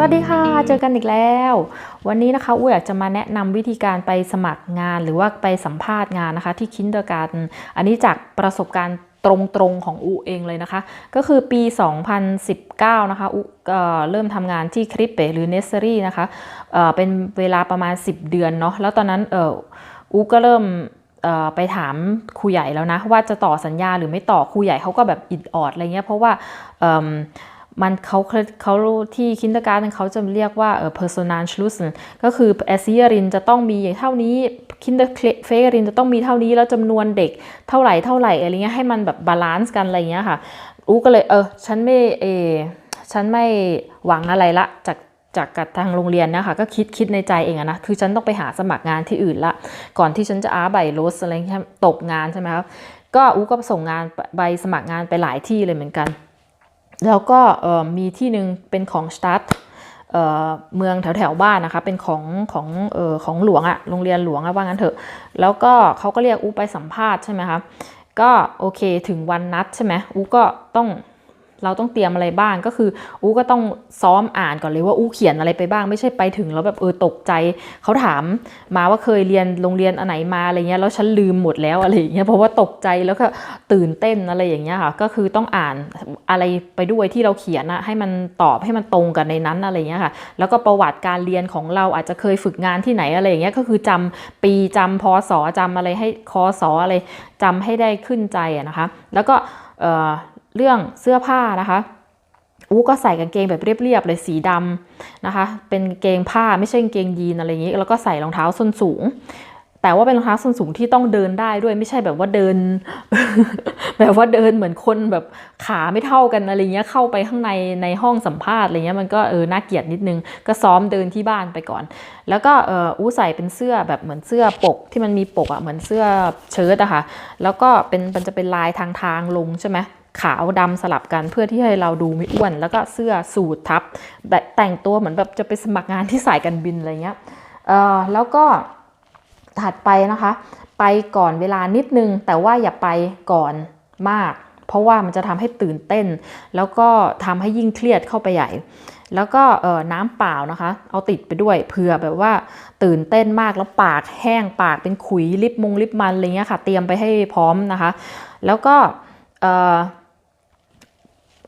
สวัสดีค่ะ เจอกันอีกแล้ว วันนี้นะคะอุ้ยอยากจะมาแนะนำวิธีการไปสมัครงานหรือว่าไปสัมภาษณ์งานนะคะ ที่คินเดอร์การ์อันนี้จากประสบการณ์ตรงๆของอูเองเลยนะคะ ก็คือปี 2019 นะคะอูเอเริ่มทำงานที่คริปเปหรือเนสเซอรี่นะคะเเป็นเวลาประมาณ 10 เดือนเนาะแล้วตอนนั้นเออูก็เริ่มไปถามครูใหญ่แล้วนะ ว่าจะต่อสัญญาหรือไม่ต่อครูใหญ่เขาก็แบบอิดออดอะไรเงี้ยเพราะว่า มันเขาเขาที่คินเดอร์การ์เขาจะเรียกว่าเออ personal Schlussen ก็คือแอสซิเรินจะต้องมีเท่านี้คินเดอร์เฟรินจะต้องมีเท่านี้แล้วจำนวนเด็กเท่าไหร่เท่าไหร่อะไรเงี้ยให้มันแบบบาลานซ์กันอะไรเงี้ยค่ะอูก็เลยเออฉันไม่เออฉันไม่หวังอะไรละจากจากกับทางโรงเรียนนะคะก็คิดคิดในใจเองอะนะคือฉันต้องไปหาสมัครงานที่อื่นละ ก่อนที่ฉันจะอาใบโรสอะไรเงี้ยตกงานใช่ไหมครับก็อูก็ส่งงานใบสมัครงานไปหลายที่เลยเหมือนกัน แล้วก็มีที่หนึ่งเป็นของสตาร์ทเมืองแถวแถวบ้านนะคะ เป็นของของออของหลวงอะโรงเรียนหลวงอะว่างั้นเถอะ แล้วก็เขาก็เรียกอูไปสัมภาษณ์ใช่ไหมคะ ก็โอเคถึงวันนัดใช่ไหมอูก็ต้อง เราต้องเตรียมอะไรบ้างก็คืออู้ก็ต้องซ้อมอ่านก่อนเลยว่าอู้เขียนอะไรไปบ้าง ไม่ใช่ไปถึงแล้วแบบเออตกใจเขาถามมาว่าเคยเรียนโรงเรียนอันไหนมาอะไรเงี้ยแล้วฉันลืมหมดแล้วอะไรอย่างเงี้ยเพราะว่าตกใจแล้วก็ตื่นเต้นอะไรอย่างเงี้ยค่ะก็คือต้องอ่านอะไรไปด้วยที่เราเขียนอะให้มันตอบให้มันตรงกันในนั้นอะไรเงี้ยค่ะแล้วก็ประวัติการเรียนของเราอาจจะเคยฝึกงานที่ไหนอะไรอย่างเงี้ยก็คือจำปีจำพศจำอะไรให้คอสออะไรจำให้ได้ขึ้นใจอะนะคะ แล้วก็ เรื่องเสื้อผ้านะคะอู้ก็ใส่กางเกงแบบเรียบๆเลยสีดำนะคะ เป็นเกงผ้าไม่ใช่กางเกงยีนอะไรอย่างนี้ แล้วก็ใส่รองเท้าส้นสูง แต่ว่าเป็นรองเท้าส้นสูงที่ต้องเดินได้ด้วยไม่ใช่แบบว่าเดิน แบบว่าเดินเหมือนคนแบบขาไม่เท่ากันอะไรเงี้ยเข้าไปข้างในในห้องสัมภาษณ์อะไรเงี้ยมันก็เออน่าเกลียดนิดนึง ก็ซ้อมเดินที่บ้านไปก่อน แล้วก็เอออู้ใส่เป็นเสื้อแบบเหมือนเสื้อปกที่มันมีปกอะ่ะเหมือนเสื้อเชิ้ตอะค่ะแล้วก็เป็นมันจะเป็นลายทางทางลงใช่ไหม ขาวดำสลับกันเพื่อที่ให้เราดูไม่อ้วน แล้วก็เสื้อสูททับแบบแต่งตัวเหมือนแบบจะไปสมัครงานที่สายการบินอะไรเงี้ยเออแล้วก็ถัดไปนะคะ ไปก่อนเวลานิดนึง แต่ว่าอย่าไปก่อนมาก เพราะว่ามันจะทำให้ตื่นเต้น แล้วก็ทำให้ยิ่งเครียดเข้าไปใหญ่แล้วก็น้ำเปล่านะคะ เอาติดไปด้วยเผื่อแบบว่าตื่นเต้นมากแล้วปากแห้งปากเป็นขุยลิปมงลิปมันอะไรเงี้ยค่ะ เตรียมไปให้พร้อมนะคะ แล้วก็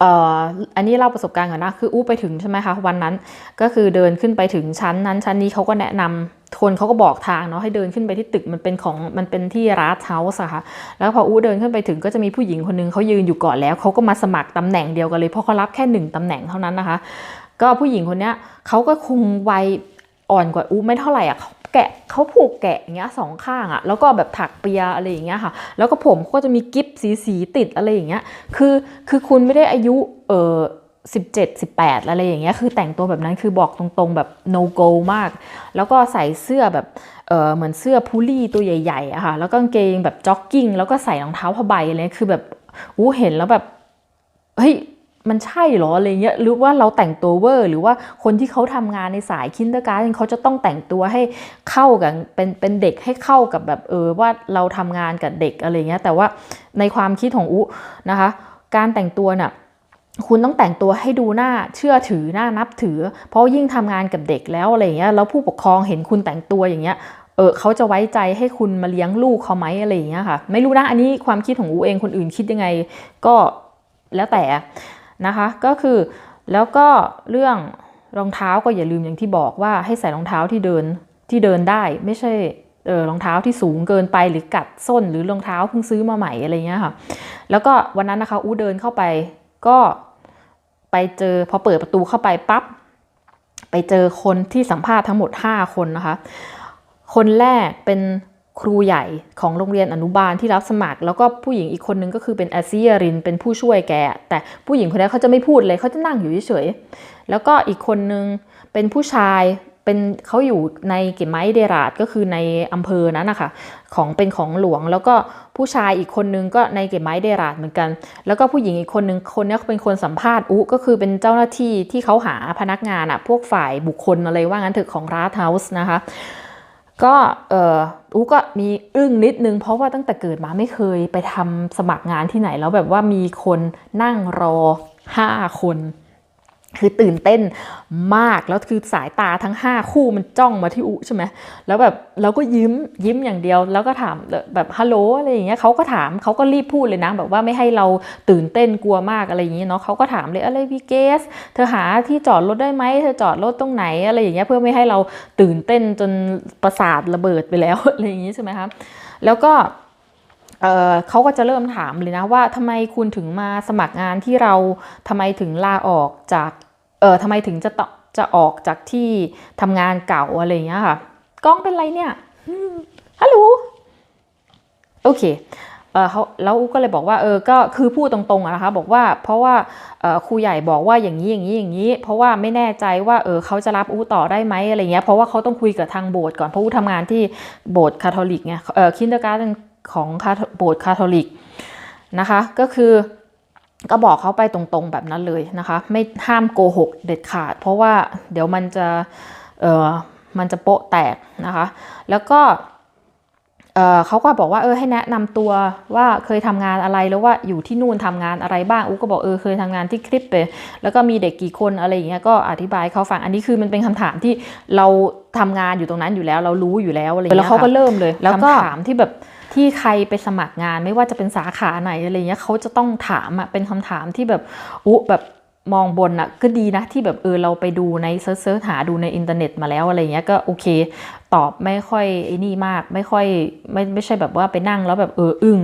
เอ่ออันนี้เล่าประสบการณ์ก่อนนะคืออู้ไปถึงใช่ไหมคะวันนั้นก็คือเดินขึ้นไปถึงชั้นนั้น ชั้นนี้เขาก็แนะนำคนเขาก็บอกทางเนาะให้เดินขึ้นไปที่ตึกมันเป็นของมันเป็นที่ราสเฮาส์อะค่ะแล้วพออู้เดินขึ้นไปถึงก็จะมีผู้หญิงคนนึงเขายืนอยู่ก่อนแล้วเขาก็มาสมัครตำแหน่งเดียวกันเลยเพราะเขารับแค่หนึ่งตำแหน่งเท่านั้นนะคะ ก็ผู้หญิงคนนี้เขาก็คงวัยอ่อนกว่าอู้ไม่เท่าไหร่อะ แกะเขาผูกแกะอย่างเงี้ยสองข้างอะแล้วก็แบบถักเปียอะไรอย่างเงี้ยค่ะ แล้วก็ผมก็จะมีกิฟสีสีติดอะไรอย่างเงี้ยคือคือคุณไม่ได้อายุเออสิบเจ็ดสิบแปดอะไรอย่างเงี้ยคือแต่งตัวแบบนั้นคือบอกตรงๆแบบ no go มาก แล้วก็ใส่เสื้อแบบเออเหมือนเสื้อพูลี่ตัวใหญ่ๆอะค่ะแล้วก็กางเกงแบบจ็อกกิ้ง แล้วก็ใส่รองเท้าผ้าใบอะไรคือแบบอู้เห็นแล้วแบบเฮ้ย มันใช่หรออะไรเงี้ยหรือว่าเราแต่งตัวเวอร์ หรือว่าคนที่เขาทำงานในสายคินเดอร์การ์ดเขาจะต้องแต่งตัวให้เข้ากับเป็นเป็นเด็กให้เข้ากับแบบเออว่าเราทำงานกับเด็กอะไรเงี้ยแต่ว่าในความคิดของอุนะคะ การแต่งตัวน่ะคุณต้องแต่งตัวให้ดูหน้าเชื่อถือหน้านับถือ เพราะยิ่งทำงานกับเด็กแล้วอะไรเงี้ยแล้วผู้ปกครองเห็นคุณแต่งตัวอย่างเงี้ยเออเขาจะไว้ใจให้คุณมาเลี้ยงลูกเขาไหมอะไรอย่างเงี้ยค่ะ ไม่รู้นะอันนี้ความคิดของอูเองคนอื่นคิดยังไง ก็แล้วแต่ นะคะก็คือแล้วก็เรื่องรองเท้าก็อย่าลืมอย่างที่บอกว่าให้ใส่รองเท้าที่เดินที่เดินได้ไม่ใช่เออรองเท้าที่สูงเกินไปหรือกัดส้นหรือรองเท้าเพิ่งซื้อมาใหม่อะไรเงี้ยค่ะ แล้วก็วันนั้นนะคะอู้เดินเข้าไปก็ไปเจอพอเปิดประตูเข้าไปปั๊บไปเจอคนที่สัมภาษณ์ทั้งหมด 5 คนนะคะ คนแรกเป็น ครูใหญ่ของโรงเรียนอนุบาลที่รับสมัคร แล้วก็ผู้หญิงอีกคนนึงก็คือเป็นอาซิยรินเป็นผู้ช่วยแก แต่ผู้หญิงคนนี้เขาจะไม่พูดเลยเขาจะนั่งอยู่เฉยๆแล้วก็อีกคนนึงเป็นผู้ชายเป็นเขาอยู่ในเกมไม้เดราดก็คือในอำเภอนั้นนะคะของเป็นของหลวง แล้วก็ผู้ชายอีกคนนึงก็ในเกมไม้เดราดเหมือนกัน แล้วก็ผู้หญิงอีกคนนึงคนนี้เป็นคนสัมภาษณ์อุก็คือเป็นเจ้าหน้าที่ที่เขาหาพนักงานอะพวกฝ่ายบุคคลอะไรว่างั้นถอะของราสเฮาส์นะคะ ก็เอออูก็มีอึ้งนิดนึงเพราะว่าตั้งแต่เกิดมาไม่เคยไปทำสมัครงานที่ไหนแล้วแบบว่ามีคนนั่งรอห้าคน คือตื่นเต้นมากแล้วคือสายตาทั้ง 5 คู่มันจ้องมาที่อุใช่ไหมแล้วแบบเราก็ยิ้มยิ้มอย่างเดียว แล้วก็ถามแบบฮัลโหลอะไรอย่างเงี้ยเขาก็ถามเขาก็รีบพูดเลยนะ แบบว่าไม่ให้เราตื่นเต้นกลัวมากอะไรอย่างเงี้ยเนาะเขาก็ถามเลยอะไรพี่เกส เธอหาที่จอดรถได้ไหมเธอจอดรถตรงไหนอะไรอย่างเงี้ยเพื่อไม่ให้เราตื่นเต้นจนประสาทระเบิดไปแล้วอะไรอย่างงี้ใช่ไหมคะแล้วก็เเขาก็จะเริ่มถามเลยนะว่าทำไมคุณถึงมาสมัครงานที่เราทำไมถึงลาออกจาก เออทำไมถึงจะตจะออกจากที่ทำงานเก่าอะไรอย่างเงี้ยค่ะกล้องเป็นไรเนี่ยฮัลโหลโอเคเออเขาแล้วอูก็เลยบอกว่าเออก็คือพูดตรงๆอะนะคะบอกว่าเพราะว่าครูใหญ่บอกว่าอย่างนี้อย่างนี้อย่างนี้ เพราะว่าไม่แน่ใจว่าเออเขาจะรับอูต่อได้ไหมอะไรเงี้ยเพราะว่าเขาต้องคุยกับทางโบสถ์ก่อนเพราะอูทำงานที่โบสถ์คาทอลิกไงเออคินเดอร์การ์ของคาโบสถ์คาทอลิกนะคะ ก็คือ ก็บอกเขาไปตรงๆแบบนั้นเลยนะคะ ไม่ห้ามโกหกเด็ดขาด เพราะว่าเดี๋ยวมันจะเออมันจะโปะแตกนะคะ แล้วก็เออเขาก็บอกว่าเออให้แนะนำตัวว่าเคยทำงานอะไรแล้วว่าอยู่ที่นู่นทำงานอะไรบ้างอูก็บอกเออเคยทำงานที่คลิปไปแล้วก็มีเด็กกี่คนอะไรอย่างเงี้ยก็อธิบายให้เขาฟังอันนี้คือมันเป็นคำถามที่เราทำงานอยู่ตรงนั้นอยู่แล้ว เรารู้อยู่แล้วอะไรอย่างเงี้ยแล้วเขาก็เริ่มเลยแล้วก็ถามที่แบบ ที่ใครไปสมัครงานไม่ว่าจะเป็นสาขาไหนอะไรเงี้ยเขาจะต้องถามอะเป็นคำถามที่แบบอุ๊แบบมองบนอะก็ดีนะที่แบบเออเราไปดูในเซิร์ชหาดูในอินเทอร์เน็ตมาแล้วอะไรเงี้ยก็โอเค ตอบไม่ค่อยไอ้นี่มากไม่ค่อยไม่ไม่ใช่แบบว่าไปนั่งแล้วแบบเอออึ้ง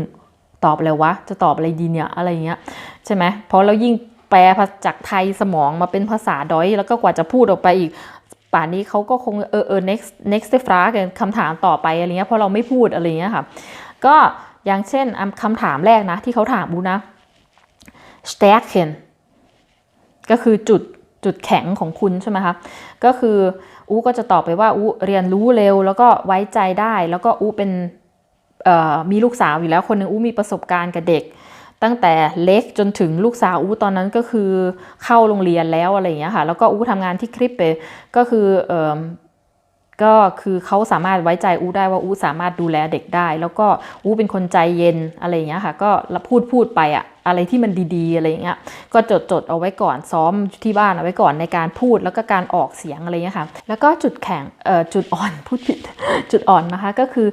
ตอบอะไรวะจะตอบอะไรดีเนี่ยอะไรเงี้ยใช่ไหมเพราะเรายิ่งแปลจากไทยสมองมาเป็นภาษาดอย แล้วก็กว่าจะพูดออกไปอีก ป่านนี้เขาก็คงเออเออ next next frage คำถามต่อไปอะไรเงี้ยเพราะเราไม่พูดอะไรเงี้ยค่ะก็อย่างเช่นคำถามแรกนะ ที่เขาถามบูนะ stärken ก็คือจุดจุดแข็งของคุณใช่ไหมคะ ก็คืออูก็จะตอบไปว่าอูเรียนรู้เร็ว แล้วก็ไว้ใจได้ แล้วก็อูเป็นมีลูกสาวอยู่แล้วคนนึงอูมีประสบการณ์กับเด็ก ตั้งแต่เล็กจนถึงลูกสาวอู้ตอนนั้นก็คือเข้าโรงเรียนแล้วอะไรอย่างเงี้ยค่ะ แล้วก็อู้ทำงานที่คลิปไปก็คือเออก็คือเขาสามารถไว้ใจอู้ได้ว่าอู้สามารถดูแลเด็กได้ แล้วก็อู้เป็นคนใจเย็นอะไรอย่างเงี้ยค่ะ ก็พูดพูดไปอะอะไรที่มันดี ๆ อะไรอย่างเงี้ย ก็จดจดเอาไว้ก่อนซ้อมที่บ้านเอาไว้ก่อนในการพูดแล้วก็การออกเสียงอะไรเงี้ยค่ะ แล้วก็จุดแข็งเอ่อจุดอ่อนพูดผิดจุดอ่อนนะคะ ก็คือ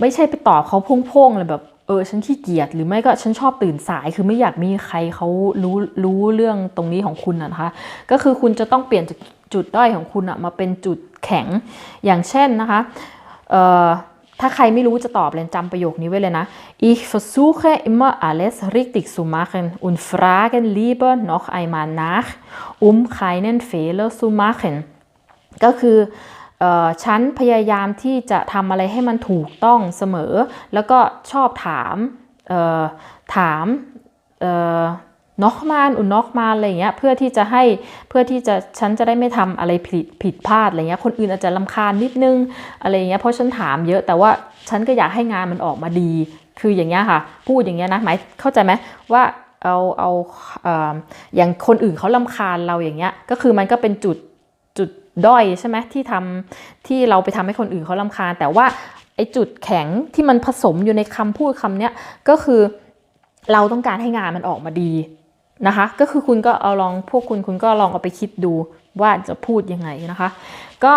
ไม่ใช่ไปตอบเขาพุ่งๆเลยแบบ เออฉันขี้เกียจหรือไม่ก็ฉันชอบตื่นสาย คือไม่อยากมีใครเขารู้รู้เรื่องตรงนี้ของคุณนะคะ ก็คือคุณจะต้องเปลี่ยนจากจุดด้อยของคุณอะมาเป็นจุดแข็งอย่างเช่นนะคะเอ่อถ้าใครไม่รู้จะตอบเลยจำประโยคนี้ไว้เลยนะ Ich versuche immer alles richtig zu machen und frage lieber noch einmal nach um keinen Fehler zu machen ก็คืออ ฉันพยายามที่จะทำอะไรให้มันถูกต้องเสมอ แล้วก็ชอบถามถามน็อกมานอุ่นน็อกมาอะไรเงี้ยเพื่อที่จะให้เพื่อที่จะฉันจะได้ไม่ทำอะไรผิดผิดพลาดอะไรเงี้ยคนอื่นอาจจะลำคาญนิดนึงอะไรเงี้ยเพราะฉันถามเยอะแต่ว่าฉันก็อยากให้งานมันออกมาดี คืออย่างเงี้ยค่ะพูดอย่างเงี้ยนะหมายเข้าใจไหมว่าเอาเอาเอออย่างคนอื่นเขาลำคาญเราอย่างเงี้ยก็คือมันก็เป็นจุดจุด ด้อยใช่ไหมที่ทำที่เราไปทำให้คนอื่นเขาลำคาญ แต่ว่าไอ้จุดแข็งที่มันผสมอยู่ในคำพูดคำเนี้ยก็คือเราต้องการให้งานมันออกมาดีนะคะ ก็คือคุณก็เอาลองพวกคุณคุณก็ลองเอาไปคิดดูว่าจะพูดยังไงนะคะ ก็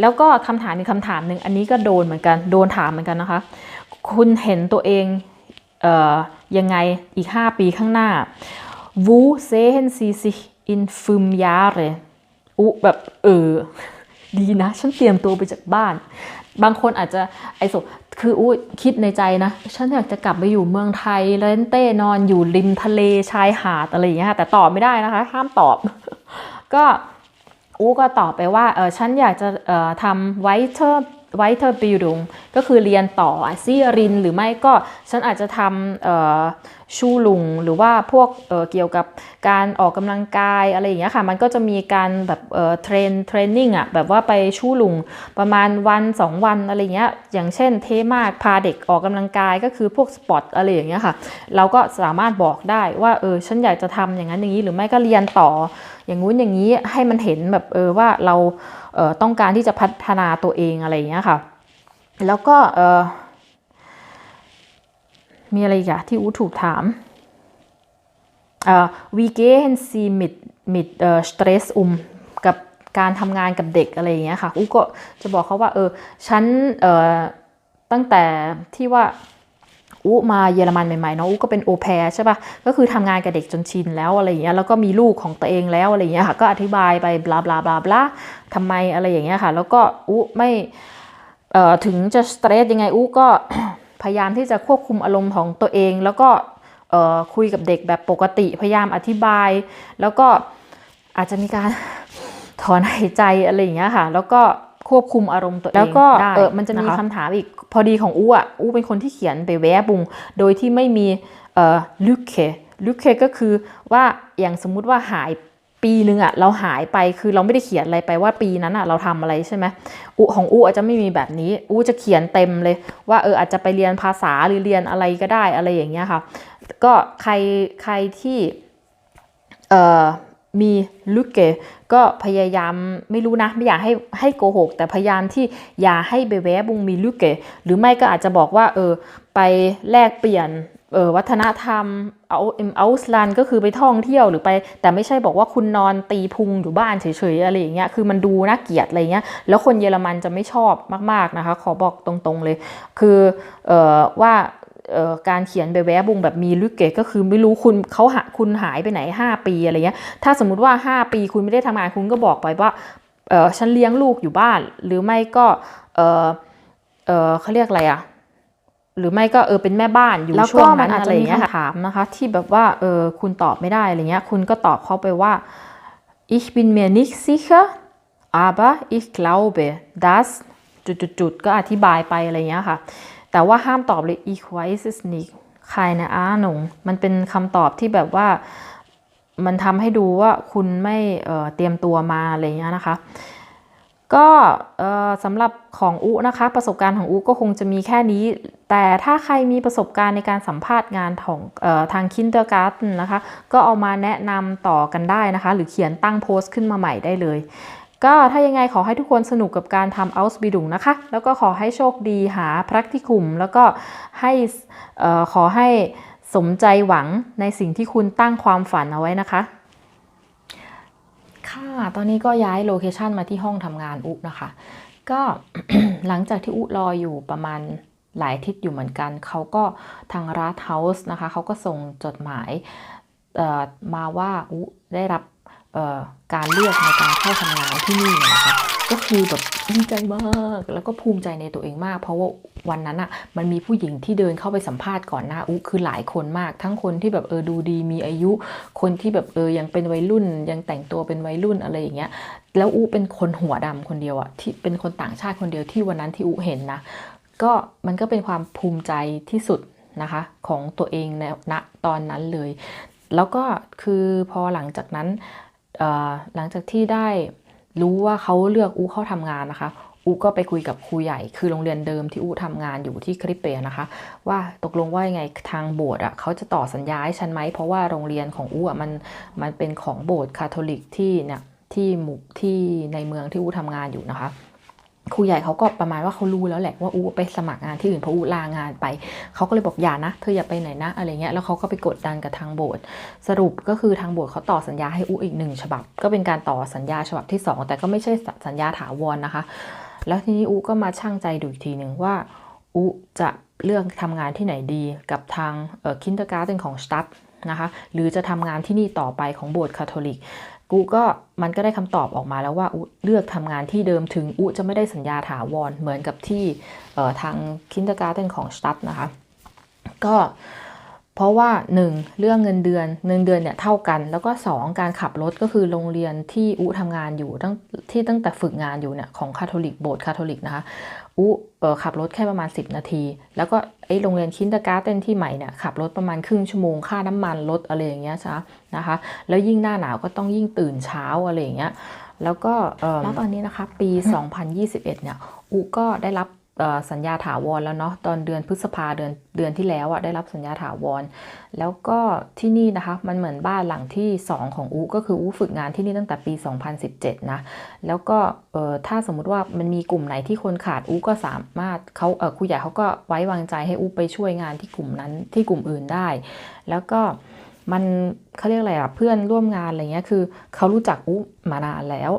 แล้วก็คำถามอีกคำถามหนึ่งอันนี้ก็โดนเหมือนกันโดนถามเหมือนกันนะคะ คุณเห็นตัวเองเอ่อยังไงอีก 5 ปีข้างหน้า Wo sehen Sie sich in fünf Jahre อุแบบเออดีนะ ฉันเตรียมตัวไปจากบ้าน บางคนอาจจะไอโซคืออุ้คิดในใจนะ ฉันอยากจะกลับไปอยู่เมืองไทยเล่นเต้นอนอยู่ริมทะเลชายหาดอะไรอย่างเงี้ยแต่ตอบไม่ได้นะคะ ห้ามตอบ ก็อู้ก็ตอบไปว่าเออฉันอยากจะเอ่อทำไวเทอร์ไวเทอร์บิลดุงก็คือเรียนต่อซีรินหรือไม่ก็ฉันอาจจะทำ ชูลุง หรือว่าพวกเเกี่ยวกับการออกกำลังกายอะไรอย่างเงี้ยค่ะ มันก็จะมีการแบบเทรนเทรนนิ่งอะแบบว่าไปชูลุงประมาณวัน 2 วันอะไรเงี้ยอย่างเช่นเทมากพาเด็กออกกำลังกายก็คือพวกสปอร์ตอะไรอย่างเงี้ยค่ะ เราก็สามารถบอกได้ว่าเออฉันอยากจะทำอย่างนั้นอย่างนี้หรือไม่ก็เรียนต่อ อย่างงู้นอย่างนี้ให้มันเห็นแบบเออว่าเราเต้องการที่จะพัฒนาตัวเองอะไรอย่างเงี้ยค่ะ แล้วก็เออ มีอะไรอีกอะที่อูถูกถามเอ่อ we gehen sie mit mit เอ่อ stress um กับการทำงานกับเด็กอะไรอย่างเงี้ยค่ะอูก็จะบอกเขาว่าเออฉันเออตั้งแต่ที่ว่าอูมาเยอรมันใหม่ๆเนาะอูก็เป็นโอแพรใช่ปะ่ะก็คือทำงานกับเด็กจนชินแล้วอะไรอย่างเงี้ยแล้วก็มีลูกของตัวเองแล้วอะไรอย่างเงี้ยค่ะก็อธิบายไปบลาบลาบลาบลาทำไมอะไรอย่างเงี้ยค่ะ แล้วก็อูไม่เออถึงจะสเตรสยังไงอูก็ พยายามที่จะควบคุมอารมณ์ของตัวเอง แล้วก็เอ่อคุยกับเด็กแบบปกติ พยายามอธิบาย แล้วก็อาจจะมีการถอนหายใจอะไรอย่างเงี้ยค่ะ แล้วก็ควบคุมอารมณ์ตัวเองแล้วก็ได้เออมันจะมีนะคะคำถามอีกพอดีของอู้อะอู้เป็นคนที่เขียนไปแวบุง โดยที่ไม่มีเอ่อลุกเคลุกเคก็คือว่าอย่างสมมุติว่าหาย ปีหนึ่งอะเราหายไปคือเราไม่ได้เขียนอะไรไปว่าปีนั้นอะเราทำอะไรใช่ไหมอุของอูอาจจะไม่มีแบบนี้อูจะเขียนเต็มเลย ว่าเอออาจจะไปเรียนภาษาหรือเรียนอะไรก็ได้อะไรอย่างเงี้ยค่ะ ก็ใครใครที่เอ่อมีลุกเกก็พยายามไม่รู้นะ ไม่อยากให้ให้โกหก แต่พยายามที่อย่าให้เบแวะบุงมีลุกเกหรือไม่ก็อาจจะบอกว่าเออไปแลกเปลี่ยน วัฒนธรรมเอาเอ็มเอาสลันก็คือไปท่องเที่ยวหรือไป แต่ไม่ใช่บอกว่าคุณนอนตีพุงอยู่บ้านเฉยๆอะไรอย่างเงี้ยคือมันดูน่าเกลียดอะไรเงี้ยแล้วคนเยอรมันจะไม่ชอบมากๆนะคะ ขอบอกตรงๆเลย คือเออว่าการเขียนไปแวบุงแบบมีลึกเกตก็คือไม่รู้คุณเขาหาคุณหายไปไหน 5 ปีอะไรเงี้ยถ้าสมมุติว่า 5 ปีคุณไม่ได้ทำงานคุณก็บอกไปว่าเออฉันเลี้ยงลูกอยู่บ้าน หรือไม่ก็เออเออเขาเรียกอะไรอะ หรือไม่ก็เออเป็นแม่บ้านอยู่แล้วก็ช่วงนั้นมันอาจอะจะไรมีเงี้ยคำถามนะคะ ที่แบบว่าเออคุณตอบไม่ได้อะไรเงี้ยคุณก็ตอบเขาไปว่า ich bin mir nicht sicher aber ich glaube dass จุดๆๆก็อธิบายไปอะไรเงี้ยค่ะ แต่ว่าห้ามตอบเลย ich weiß es nicht keine Ahnung มันเป็นคำตอบที่แบบว่ามันทำให้ดูว่าคุณไม่เอ่อเตรียมตัวมาอะไรเงี้ยนะคะ ก็สำหรับของอุนะคะ ประสบการณ์ของอุก็คงจะมีแค่นี้ แต่ถ้าใครมีประสบการณ์ในการสัมภาษณ์งานของออทางคินเ e อร์การ์ n นะคะ ก็เอามาแนะนำต่อกันได้นะคะ หรือเขียนตั้งโพสต์ขึ้นมาใหม่ได้เลย ก็ถ้ายังไงขอให้ทุกคนสนุกกับการทำ o u s b i l d u n g นะคะ แล้วก็ขอให้โชคดีหา practicum แล้วก็ให้ออขอให้สมใจหวังในสิ่งที่คุณตั้งความฝันเอาไว้นะคะ ค่ะ ตอนนี้ก็ย้ายโลเคชันมาที่ห้องทำงานอุนะคะ ก็หลังจากที่อุรออยู่ประมาณหลายทิศอยู่เหมือนกัน เขาก็ทางรัฐเฮาส์นะคะ เขาก็ส่งจดหมายมาว่าอุได้รับการเลือกในการเข้าทำงานที่นี่นะคะ ก็คือแบบดีใจมากแล้วก็ภูมิใจในตัวเองมาก เพราะว่าวันนั้นอะ่ะมันมีผู้หญิงที่เดินเข้าไปสัมภาษณ์ก่อนหน้าอุคือหลายคนมาก ทั้งคนที่แบบเออดูดีมีอายุ คนที่แบบเออยังเป็นวัยรุ่น ยังแต่งตัวเป็นวัยรุ่นอะไรอย่างเงี้ยแล้วอุเป็นคนหัวดำคนเดียวอะที่เป็นคนต่างชาติคนเดียวที่วันนั้นที่อุเห็นนะก็มันก็เป็นความภูมิใจที่สุดนะคะของตัวเองในณตอนนั้นเลย แล้วก็คือพอหลังจากนั้นหลังจากที่ได้ รู้ว่าเขาเลือกอูเข้าทำงานนะคะอูก็ไปคุยกับครูใหญ่ คือโรงเรียนเดิมที่อูทำงานอยู่ที่คริปเปยนะคะ ว่าตกลงว่ายังไงทางโบสถ์อะเขาจะต่อสัญญาให้ฉันไหม เพราะว่าโรงเรียนของอูอะมันมันเป็นของโบสถ์คาทอลิกที่เนี่ยที่หมู่ที่ในเมืองที่อูทำงานอยู่นะคะ ครูใหญ่เขาก็ประมาณว่าเขารู้แล้วแหละว่าอูไปสมัครงานที่อื่นเพราะอูลางานไป เขาก็เลยบอกอย่านะ เธออย่าไปไหนนะอะไรเงี้ยแล้วเขาก็ไปกดดันกับทางโบสถ์สรุปก็คือทางโบสถ์เขาต่อสัญญาให้อูอีกหนึ่งฉบับ ก็เป็นการต่อสัญญาฉบับที่ 2 แต่ก็ไม่ใช่สัญญาถาวรนะคะ แล้วทีนี้อูก็มาช่างใจดูอีกทีหนึ่งว่าอูจะเลือกทำงานที่ไหนดีกับทางคินเตอร์การ์เดนของสตัดนะคะหรือจะทำงานที่นี่ต่อไปของโบสถ์คาทอลิก กูก็มันก็ได้คำตอบออกมาแล้วว่าอุเลือกทำงานที่เดิมถึงอุจะไม่ได้สัญญาถาวรเหมือนกับที่ทางคินเตอร์การ์เดนของสตัดนะคะก็ เพราะว่า 1. เรื่องเงินเดือนเงินเดือนเนี่ยเท่ากัน แล้วก็ 2. การขับรถก็คือโรงเรียนที่อุทำงานอยู่ตั้งที่ตั้งแต่ฝึกงานอยู่เนี่ยของคาทอลิกโบสถ์คาทอลิกนะคะอุเอ่อขับรถแค่ประมาณ 10 นาที แล้วก็ไอ้โรงเรียนคินเตอร์การ์เดนที่ใหม่เนี่ยขับรถประมาณครึ่งชั่วโมงค่าน้ำมันรถอะไรอย่างเงี้ยใช่นะคะ แล้วยิ่งหน้าหนาวก็ต้องยิ่งตื่นเช้าอะไรอย่างเงี้ยแล้วก็แล้วตอนนี้นะคะปี 2021 เนี่ยอุก็ได้รับเอ่อ สัญญาถาวรแล้วเนาะตอนเดือนพฤษภาเดือนเดือนที่แล้วอะได้รับสัญญาถาวร แล้วก็ที่นี่นะคะมันเหมือนบ้านหลังที่ 2 ของอูก็คืออูฝึกงานที่นี่ตั้งแต่ปี 2017 นะ แล้วก็เออถ้าสมมุติว่ามันมีกลุ่มไหนที่คนขาดอูก็สามารถเขาเออครูใหญ่เขาก็ไว้วางใจให้อูไปช่วยงานที่กลุ่มนั้นที่กลุ่มอื่นได้ แล้วก็มันเขาเรียกอะไรอะเพื่อนร่วมงานอะไรเงี้ยคือเขารู้จักอูมานานแล้ว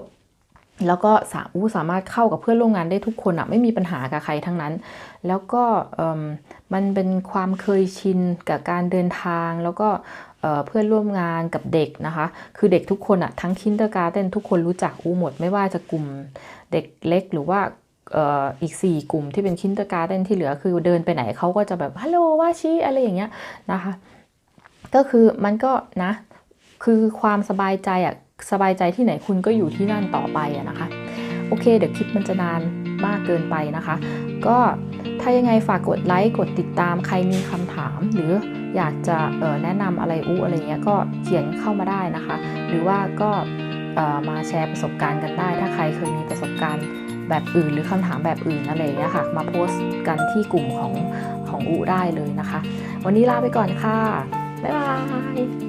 แล้วก็สาอู้สามารถเข้ากับเพื่อนร่วมงานได้ทุกคนอะไม่มีปัญหากับใครทั้งนั้น แล้วก็มันเป็นความเคยชินกับการเดินทาง แล้วก็เพื่อนร่วมงานกับเด็กนะคะ คือเด็กทุกคนอะทั้งคินเตอร์การ์เดนทุกคนรู้จักอู้หมด ไม่ว่าจะกลุ่มเด็กเล็กหรือว่าอ,อีก 4 กลุ่มที่เป็นคินเตอร์การ์เดนที่เหลือคือเดินไปไหนเขาก็จะแบบฮัลโหลว่าชีอะไรอย่างเงี้ยนะคะ ก็คือมันก็นะคือความสบายใจอะ สบายใจที่ไหนคุณก็อยู่ที่นั่นต่อไปอะนะคะ โอเค เดี๋ยวคลิปมันจะนานมากเกินไปนะคะ ก็ถ้ายังไงฝากกดไลค์กดติดตามใครมีคำถาม หรืออยากจะแนะนำอะไรอู้อะไรเงี้ยก็เขียนเข้ามาได้นะคะ หรือว่าก็มาแชร์ประสบการณ์กันได้ ถ้าใครเคยมีประสบการณ์แบบอื่น หรือคำถามแบบอื่นอะไรเงี้ยค่ะ มาโพสต์กันที่กลุ่มของของอูได้เลยนะคะ วันนี้ลาไปก่อนค่ะ บ๊ายบาย